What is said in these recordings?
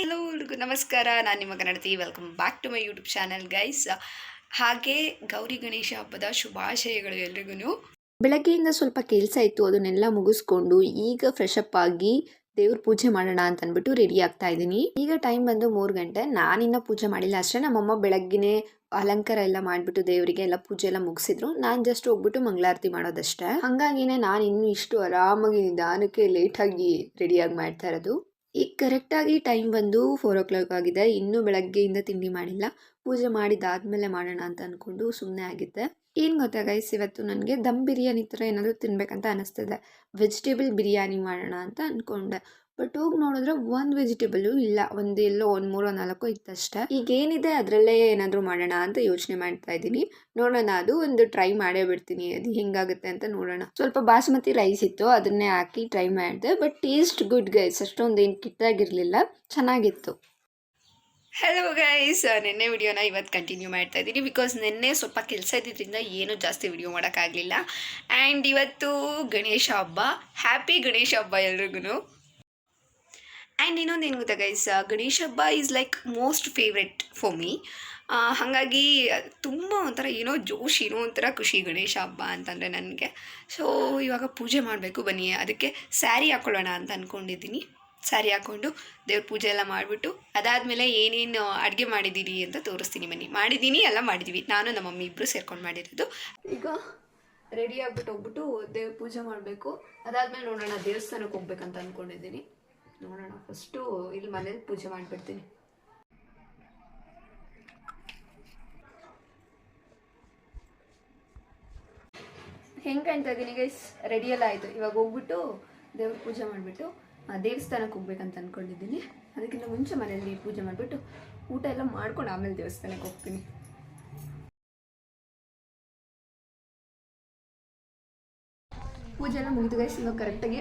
Hello ಹುಡುಗರು. ನಮಸ್ಕಾರ. ನಾನು ನಿಮ್ಮ ಕನ್ನಡತಿ. Welcome back to my YouTube channel guys ಹಾಗೆ ಗೌರಿ ಗಣೇಶ ಹಬ್ಬದ ಶುಭಾಶಯಗಳು ಎಲ್ರಿಗೂ ಬೆಳಗ್ಗೆಯಿಂದ ಸ್ವಲ್ಪ ಕೆಲಸ ಇತ್ತು. ಅದನ್ನೆಲ್ಲ ಮುಗಿಸ್ಕೊಂಡು ಈಗ ಫ್ರೆಶ್ ಅಪ್ ಆಗಿ ದೇವ್ರ ಪೂಜೆ ಮಾಡೋಣ ಅಂತ ಅಂದ್ಬಿಟ್ಟು ರೆಡಿ ಆಗ್ತಾ ಇದ್ದೀನಿ. ಈಗ ಟೈಮ್ ಬಂದು ಮೂರು ಗಂಟೆ. ನಾನಿನ್ನ ಪೂಜೆ ಮಾಡಿಲ್ಲ ಅಷ್ಟೇ. ನಮ್ಮಮ್ಮ ಬೆಳಗ್ಗೆನೇ ಅಲಂಕಾರ ಎಲ್ಲ ಮಾಡಿಬಿಟ್ಟು ದೇವರಿಗೆ ಎಲ್ಲ ಪೂಜೆ ಎಲ್ಲ ಮುಗಿಸಿದ್ರು. ನಾನು ಜಸ್ಟ್ ಹೋಗ್ಬಿಟ್ಟು ಮಂಗಳಾರತಿ ಮಾಡೋದಷ್ಟೇ. ಹಂಗಾಗಿನೇ ನಾನು ಇನ್ನೂ ಇಷ್ಟು ಆರಾಮಾಗಿ ನಿಧಾನಕ್ಕೆ ಲೇಟಾಗಿ ರೆಡಿಯಾಗಿ ಮಾಡ್ತಾ ಇರೋದು. ಈಗ ಕರೆಕ್ಟಾಗಿ ಟೈಮ್ ಬಂದು ಫೋರ್ ಓ ಕ್ಲಾಕ್ ಆಗಿದೆ. ಇನ್ನೂ ಬೆಳಗ್ಗೆಯಿಂದ ತಿಂಡಿ ಮಾಡಿಲ್ಲ. ಪೂಜೆ ಮಾಡಿದಾದ್ಮೇಲೆ ಮಾಡೋಣ ಅಂತ ಅಂದ್ಕೊಂಡು ಸುಮ್ಮನೆ ಆಗಿದ್ದೆ. ಏನು ಗೊತ್ತಾ ಗೈಸ್ ಇವತ್ತು ನನಗೆ ದಮ್ ಬಿರಿಯಾನಿ ಥರ ಏನಾದರೂ ತಿನ್ಬೇಕಂತ ಅನ್ನಿಸ್ತಿದೆ ವೆಜಿಟೇಬಲ್ ಬಿರಿಯಾನಿ ಮಾಡೋಣ ಅಂತ ಅಂದ್ಕೊಂಡೆ ಬಟ್ ಹೋಗಿ ನೋಡಿದ್ರೆ ಒಂದು ವೆಜಿಟೇಬಲು ಇಲ್ಲ. ಒಂದು ಎಲ್ಲೋ ಒಂದು ಮೂರೋ ನಾಲ್ಕು ಇತ್ತಷ್ಟೇ. ಈಗ ಏನಿದೆ ಅದರಲ್ಲೇ ಏನಾದರೂ ಮಾಡೋಣ ಅಂತ ಯೋಚನೆ ಮಾಡ್ತಾ ಇದ್ದೀನಿ. ನೋಡೋಣ, ಅದು ಒಂದು ಟ್ರೈ ಮಾಡೇ ಬಿಡ್ತೀನಿ. ಅದು ಹೆಂಗಾಗುತ್ತೆ ಅಂತ ನೋಡೋಣ. ಸ್ವಲ್ಪ ಬಾಸ್ಮತಿ ರೈಸ್ ಇತ್ತು, ಅದನ್ನೇ ಹಾಕಿ ಟ್ರೈ ಮಾಡಿದೆ. ಬಟ್ ಟೇಸ್ಟ್ ಗುಡ್ ಗೈಸ್ ಅಷ್ಟೊಂದು ಏನು ಕಿತ್ತಾಗಿರಲಿಲ್ಲ ಚೆನ್ನಾಗಿತ್ತು. ಹಲೋ ಗೈಸ್ ನಿನ್ನೆ ವಿಡಿಯೋನ ಇವತ್ತು ಕಂಟಿನ್ಯೂ ಮಾಡ್ತಾ ಇದ್ದೀನಿ ಬಿಕಾಸ್ ನಿನ್ನೆ ಸ್ವಲ್ಪ ಕೆಲಸ ಇದ್ದಿದ್ದರಿಂದ ಏನೂ ಜಾಸ್ತಿ ವಿಡಿಯೋ ಮಾಡೋಕ್ಕಾಗಲಿಲ್ಲ. ಆ್ಯಂಡ್ ಇವತ್ತು ಗಣೇಶ ಹಬ್ಬ. ಹ್ಯಾಪಿ ಗಣೇಶ ಹಬ್ಬ ಎಲ್ರಿಗೂ ಆ್ಯಂಡ್ ಇನ್ನೊಂದು ಏನು ಗೊತ್ತಾ ಗೈಸ್ ಗಣೇಶ ಹಬ್ಬ is like most favourite for me ಹಾಗಾಗಿ ತುಂಬ ಒಂಥರ ಏನೋ ಜೋಶ್ ಏನೋ ಒಂಥರ ಖುಷಿ ಗಣೇಶ ಹಬ್ಬ ಅಂತಂದರೆ ನನಗೆ ಸೊ ಇವಾಗ ಪೂಜೆ ಮಾಡಬೇಕು ಬನ್ನಿ ಅದಕ್ಕೆ ಸ್ಯಾರಿ ಹಾಕ್ಕೊಳ್ಳೋಣ ಅಂತ ಅಂದ್ಕೊಂಡಿದ್ದೀನಿ ಸ್ಯಾರಿ ಹಾಕ್ಕೊಂಡು ದೇವ್ರ ಪೂಜೆ ಎಲ್ಲ ಮಾಡಿಬಿಟ್ಟು ಅದಾದಮೇಲೆ ಏನೇನು ಅಡುಗೆ ಮಾಡಿದ್ದೀರಿ ಅಂತ ತೋರಿಸ್ತೀನಿ ಬನ್ನಿ ಮಾಡಿದ್ದೀನಿ ಎಲ್ಲ ಮಾಡಿದ್ದೀವಿ ನಾನು ನಮ್ಮ ಮಮ್ಮಿ ಇಬ್ಬರು ಸೇರ್ಕೊಂಡು ಮಾಡಿರೋದು ಈಗ ರೆಡಿ ಆಗ್ಬಿಟ್ಟು ಹೋಗ್ಬಿಟ್ಟು ದೇವ್ರ ಪೂಜೆ ಮಾಡಬೇಕು. ಅದಾದಮೇಲೆ ನೋಡೋಣ ದೇವಸ್ಥಾನಕ್ಕೆ ಹೋಗ್ಬೇಕಂತ ಅಂದ್ಕೊಂಡಿದ್ದೀನಿ ನೋಡೋಣ. ಫಸ್ಟು ಇಲ್ಲಿ ಮನೇಲಿ ಪೂಜೆ ಮಾಡಿಬಿಡ್ತೀನಿ. ಹೆಂಗೆ ಕಾಣ್ತಾ ಇದ್ದೀನಿ ಗೈಸ್ ರೆಡಿ ಎಲ್ಲ ಆಯಿತು. ಇವಾಗ ಹೋಗ್ಬಿಟ್ಟು ದೇವ್ರ ಪೂಜೆ ಮಾಡಿಬಿಟ್ಟು ದೇವಸ್ಥಾನಕ್ಕೆ ಹೋಗ್ಬೇಕಂತ ಅಂದ್ಕೊಂಡಿದ್ದೀನಿ ಅದಕ್ಕಿಂತ ಮುಂಚೆ ಮನೆಯಲ್ಲಿ ಪೂಜೆ ಮಾಡಿಬಿಟ್ಟು ಊಟ ಎಲ್ಲ ಮಾಡ್ಕೊಂಡು ಆಮೇಲೆ ದೇವಸ್ಥಾನಕ್ಕೆ ಹೋಗ್ತೀನಿ. ಪೂಜೆ ಎಲ್ಲ ಮುಗಿದು ಗೈಸ್ ಇವಾಗ ಕರೆಕ್ಟಾಗಿ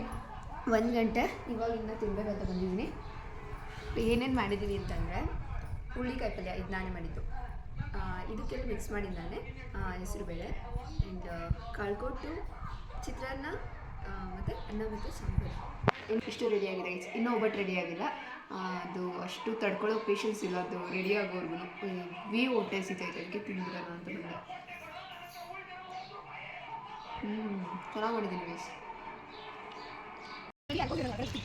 ಒಂದು ಗಂಟೆ. ಇವಾಗ ಇನ್ನೂ ತಿನ್ನಬೇಕಂತ ಬಂದಿದ್ದೀನಿ. ಏನೇನು ಮಾಡಿದ್ದೀನಿ ಅಂತಂದರೆ ಹುಳ್ಳಿಕಾಯಿ ಪಲ್ಯ ಇದು ನಾನೇ ಮಾಡಿದ್ದು. ಇದಕ್ಕೆಲ್ಲ ಮಿಕ್ಸ್ ಮಾಡಿದ್ದು ನಾನೇ. ಹೆಸರುಬೇಳೆ ಆ್ಯಂಡ್ ಕಳ್ಕೊಟ್ಟು, ಚಿತ್ರಾನ್ನ ಮತ್ತು ಅನ್ನ ಮತ್ತು ಸಾಂಬಾರು. ಇನ್ನು ಇಷ್ಟು ರೆಡಿ ಆಗಿದೆ. Guys. ಇನ್ನೂ ಒಬ್ಬಟ್ಟು ರೆಡಿ ಆಗಿಲ್ಲ. ಅದು ಅಷ್ಟು ತಡ್ಕೊಳ್ಳೋ ಪೇಷನ್ಸ್ ಇಲ್ಲ. ಅದು ರೆಡಿ ಆಗೋರ್ಗು ವಿ ಹೊಟ್ಟೆ ಸಿಗ್ತೈತೆ ಅದಕ್ಕೆ ತಿಂದಿರೋಣ ಅಂತ ಬಂದೆ. ಹ್ಞೂ ಚೆನ್ನಾಗಿ ಮಾಡಿದ್ದೀನಿ ಗೈಸ್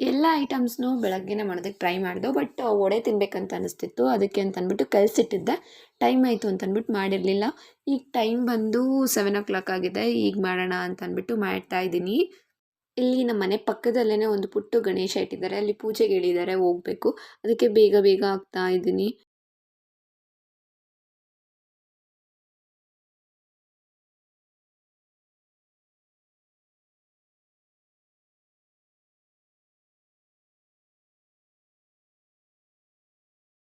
ಎಲ್ಲ ಐಟಮ್ಸ್ನೂ ಬೆಳಗ್ಗೆನೇ ಮಾಡೋದಕ್ಕೆ ಟ್ರೈ ಮಾಡಿದೆ ಬಟ್ ವಡೆ ತಿನ್ಬೇಕಂತ ಅನಿಸ್ತಿತ್ತು. ಅದಕ್ಕೆ ಅಂತ ಅಂದ್ಬಿಟ್ಟು ಕಲ್ಸಿಟ್ಟಿದ್ದೆ. ಟೈಮ್ ಆಯಿತು ಅಂತ ಅಂದ್ಬಿಟ್ಟು ಮಾಡಿರಲಿಲ್ಲ. ಈಗ ಟೈಮ್ ಬಂದು ಸೆವೆನ್ ಓ ಕ್ಲಾಕ್ ಆಗಿದೆ. ಈಗ ಮಾಡೋಣ ಅಂತ ಅಂದ್ಬಿಟ್ಟು ಮಾಡ್ತಾ ಇದ್ದೀನಿ. ಇಲ್ಲಿ ನಮ್ಮ ಮನೆ ಪಕ್ಕದಲ್ಲೇ ಒಂದು ಪುಟ್ಟು ಗಣೇಶ ಇಟ್ಟಿದ್ದಾರೆ. ಅಲ್ಲಿ ಪೂಜೆಗೆ ಹೇಳಿದ್ದಾರೆ ಹೋಗಬೇಕು. ಅದಕ್ಕೆ ಬೇಗ ಬೇಗ ಆಗ್ತಾ ಇದ್ದೀನಿ.